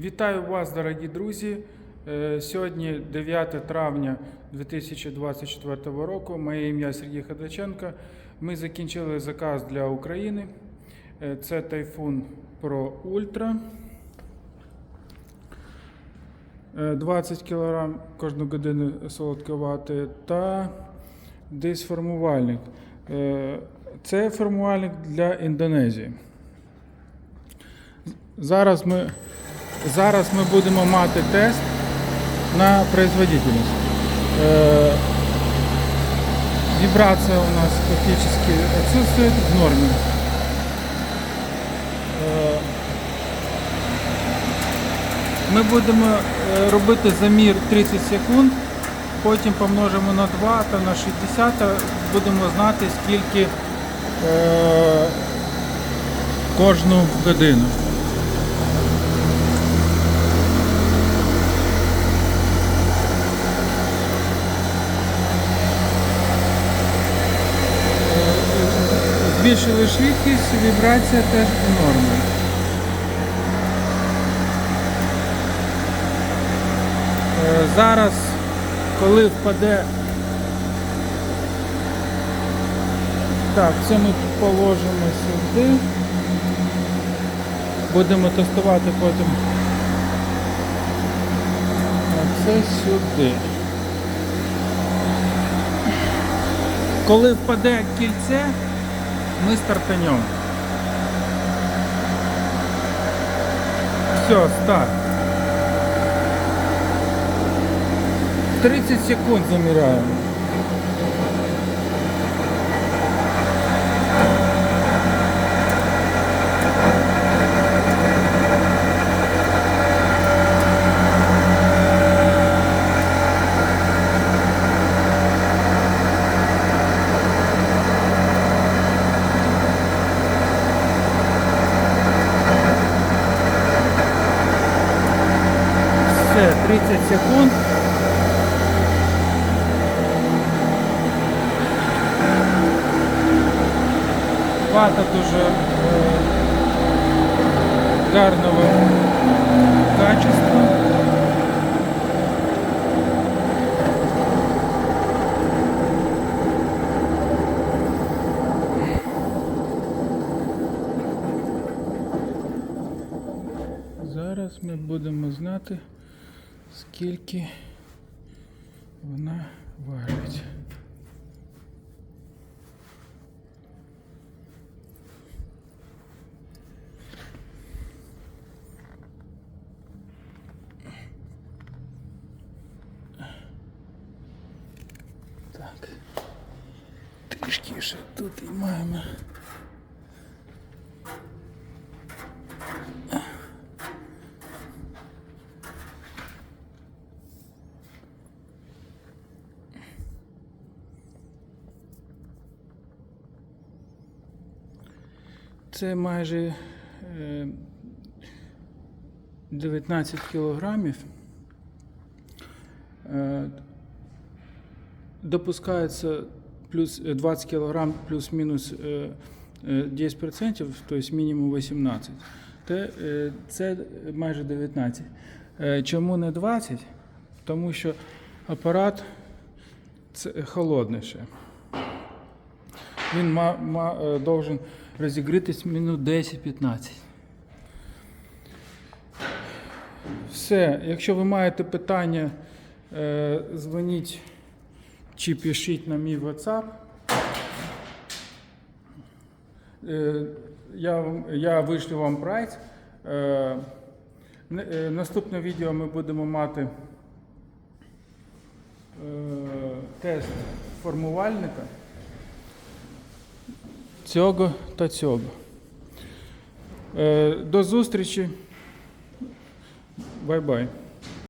Вітаю вас, дорогі друзі. Е, Сьогодні 9 травня 2024 року. Моє ім'я Сергій Ходаченко. Ми закінчили заказ для України. Е, Це Typhoon Pro. Е, 20 кг кожну годину солодковати та десь формувальник. Е, Це формувальник для Індонезії. Зараз ми, зараз ми будемо мати тест на производительність. Е, вибрация у нас фактически отсутствует в норме. Е, ми будемо е, робити замір 30 секунд, потім помножимо на 2 та на 60, та будемо знати, скільки кожну годину. Збільшили швидкість, вібрація теж у нормі. Е, Зараз, коли впаде. Так, це ми положимо сюди. Будемо тестувати потім. Це сюди. Коли впаде кільце, ми стартанем. Все, старт. 30 секунд замираем. Все, 30 секунд. Вата дуже гарного качества. Зараз ми будемо знати, скільки вона важить. Так. Трішки ще тут і маємо. Це майже е, 19 кілограмів. Е, Допускається плюс е, 20 кілограм плюс-мінус е, е, 10%, тобто мінімум 18. Те, е, Це майже 19. Е, Чому не 20? Тому що апарат це холодний ще. Він ма, е, должен розігрітись минут 10-15. Все. Якщо ви маєте питання, е, дзвоніть чи пишіть на мій WhatsApp. Е, Я, я вишлю вам прайс. Е, не- Наступне відео ми будемо мати тест формувальника цього та цього. Е, До зустрічі. Бай-бай.